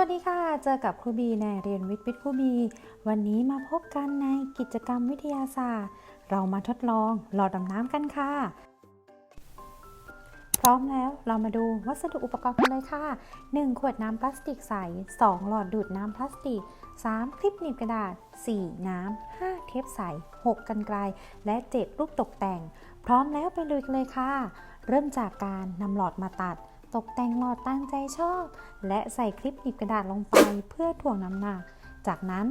วัสดีค่ะ เจอกับครูบีในเรียนวิทย์วิทย์ครูบี วันนี้มาพบกันในกิจกรรมวิทยาศาสตร์ เรามาทดลองหลอดดำน้ำกันค่ะ พร้อมแล้วเรามาดูวัสดุอุปกรณ์กันเลยค่ะ 1 ขวดน้ำพลาสติกใส 2 หลอดดูดน้ำพลาสติก 3 คลิปหนีบกระดาษ 4 น้ำ 5 เทปใส 6 กันไกล และ 7 รูปตกแต่ง พร้อมแล้วไปลุยกันเลยค่ะ เริ่มจากการนำหลอดมาตัด ตกแต่งหลอดตามใจชอบ และใส่คลิปหนีบกระดาษลงไปเพื่อถ่วงน้ำหนัก จากนั้น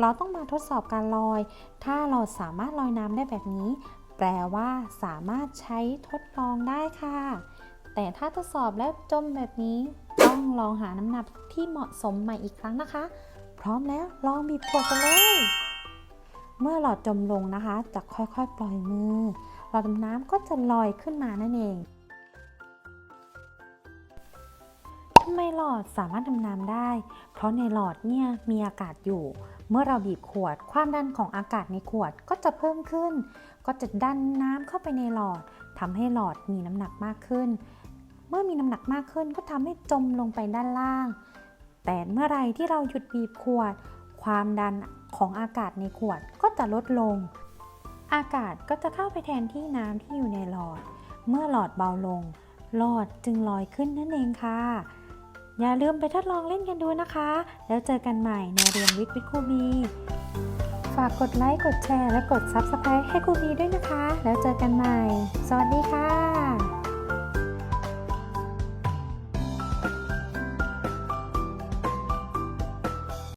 เราต้องมาทดสอบการลอย ถ้าเราสามารถลอยน้ำได้แบบนี้ แปลว่าสามารถใช้ทดลองได้ค่ะ แต่ถ้าทดสอบแล้วจมแบบนี้ ต้องลองหาน้ำหนักที่เหมาะสมใหม่อีกครั้งนะคะ พร้อมแล้วลองบีบขวดกันเลยเมื่อหลอดจมลงนะคะ จะค่อยๆ ปล่อยมือหลอดน้ำก็จะลอยขึ้นมานั่นเอง ทำไมหลอดสามารถดำน้ำได้ เพราะในหลอดเนี่ยมีอากาศอยู่ เมื่อเราบีบขวด ความดันของอากาศในขวดก็จะเพิ่มขึ้น ก็จะดันน้ำเข้าไปในหลอดทำให้หลอดมีน้ำหนักมากขึ้น เมื่อมีน้ำหนักมากขึ้นก็ทำให้จมลงไปด้านล่าง แต่เมื่อไรที่เราหยุดบีบขวด ความดันของอากาศในขวดก็จะลดลง อากาศก็จะเข้าไปแทนที่น้ำที่อยู่ในหลอด เมื่อหลอดเบาลง หลอดจึงลอยขึ้นนั่นเองค่ะ อย่าลืมไปทดลองเล่นกันดูนะคะ แล้วเจอกันใหม่ในเรียนวิทย์วิทย์ครูบี ฝากกดไลค์ กดแชร์ และกด Subscribe ให้ครูบีด้วยนะคะ แล้วเจอกันใหม่ สวัสดีค่ะ